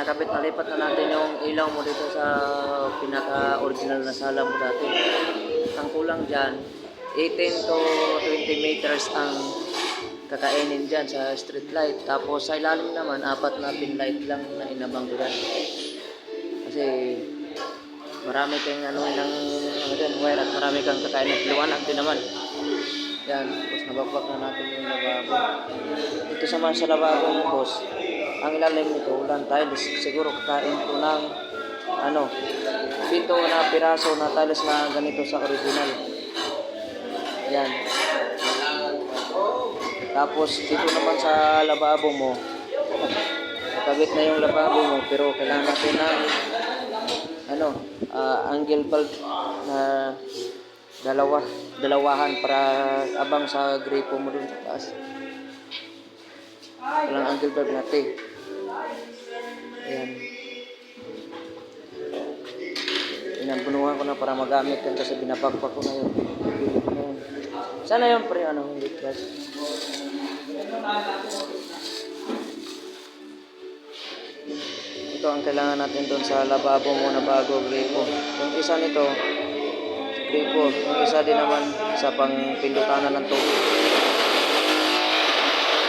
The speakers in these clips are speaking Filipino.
kabit na lipat na natin yung ilaw mo dito sa pinaka-original na sala mo dati. Ang kulang dyan, 18 to 20 meters ang kakainin dyan sa street light. Tapos sa ilalim naman, apat na pin light lang na inabang dyan. Kasi marami kang ano ng ano dyan, wire at marami kang kakainin at liwanag din naman. Yan, tapos nabakbak na natin yung lababo. Ito sa man sa lababo boss. Ang ilalim nito, ulan tiles. Siguro kakain ko ng ano, pito na piraso na tiles na ganito sa original. Yan. Tapos dito naman sa lababo mo, kabit na yung lababo mo, pero kailangan natin ng ano, ah, angle bulb na dalawa, dalawahan para abang sa gripo mo dun sa taas. Walang angle bulb natin. Ayan. Pinampunuhan ko na para magamit yan kasi binabagpak ko na yun. Sana yun pre, ano, hindi class. Ito ang kailangan natin doon sa lababo mo na bago gripo. Yung isa nito, gripo. Yung isa din naman sa pang pindutanan ng tubig.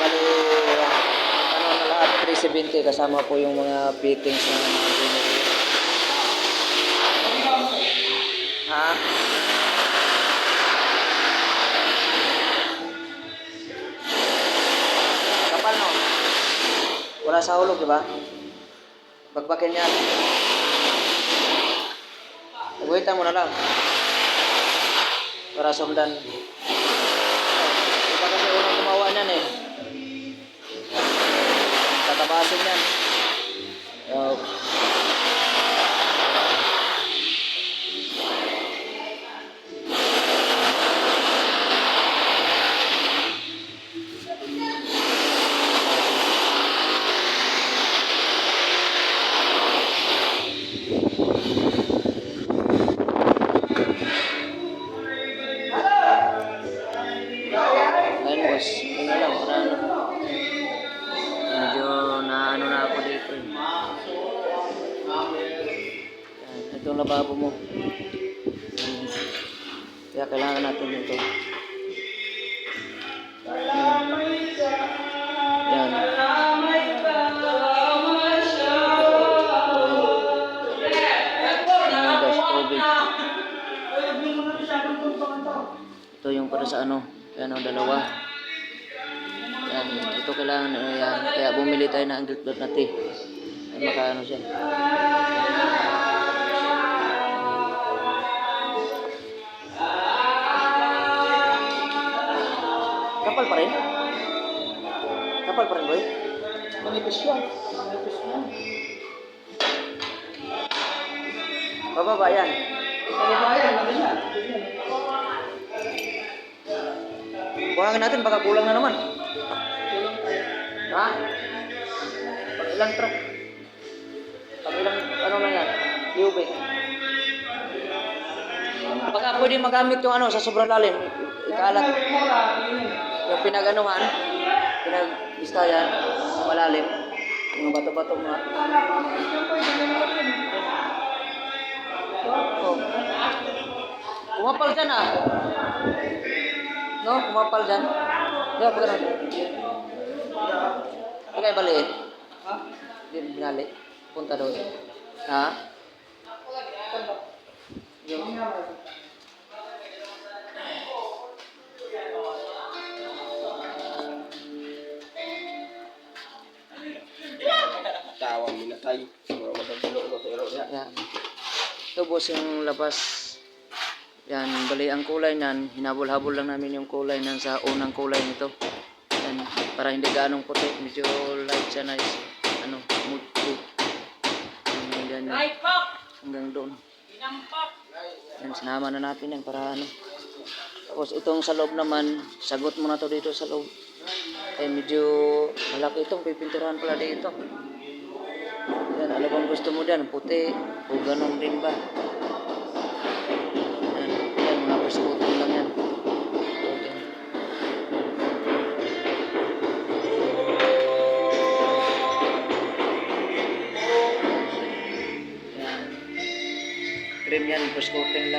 Bali, lahat, 370 kasama po yung mga fittings na. Ha? Kapal no? Wala sa hulog, di ba? Bagbakin yan. Nagwitan mo na lang. Para sundan. Tatabasin yan. Uh, Ang lababo mo. Kaya kailangan natin ito. Yan. Yan, guys, tubig. Ito yung para sa ano, ang dalawa. Yan, ito kailangan ano yan. Kaya bumili tayo ng angle plate natin. Ay makaano siya. Pa rin? Kapal pa rin, boy? Manipis yan. Manipis yan. Bababa yan. Kababayan, ano yan? Kuhangin natin, baka kulang na naman. Ha? Pag ilang truck? Pag ilang, ano na yan? Liubig. Baka pwede magamit yung ano, sa sobrang lalim. Ikalat. Yung pinaganuhan, pinag-istayan, malalim. Yung bato-bato mga. Oh. Kumapal dyan ah. No, kumapal dyan. Diba, pag ganun. Pagkay baliin. Ha? Hindi binali. Punta doon. Ha? Yung, Tawang minatay. Siguro madagulo ko sa iro niya. yan. Ito boss yung labas. Yan, bali ang kulay nan, hinabol-habol lang namin yung kulay nan sa unang kulay nito. Yan, para hindi ganong puti, medyo light siya na is, ano, mood cool. Yan, ganyan. Hanggang doon. Yan, sinama na natin yan para ano. Tapos itong sa loob naman, sagot mo na to dito sa loob. Eh medyo malaki itong pipinturahan pala dito. dan ada bungkus kemudian putih buganon rimba dan yang menghapus sebut undangnya krim yang bus kuting.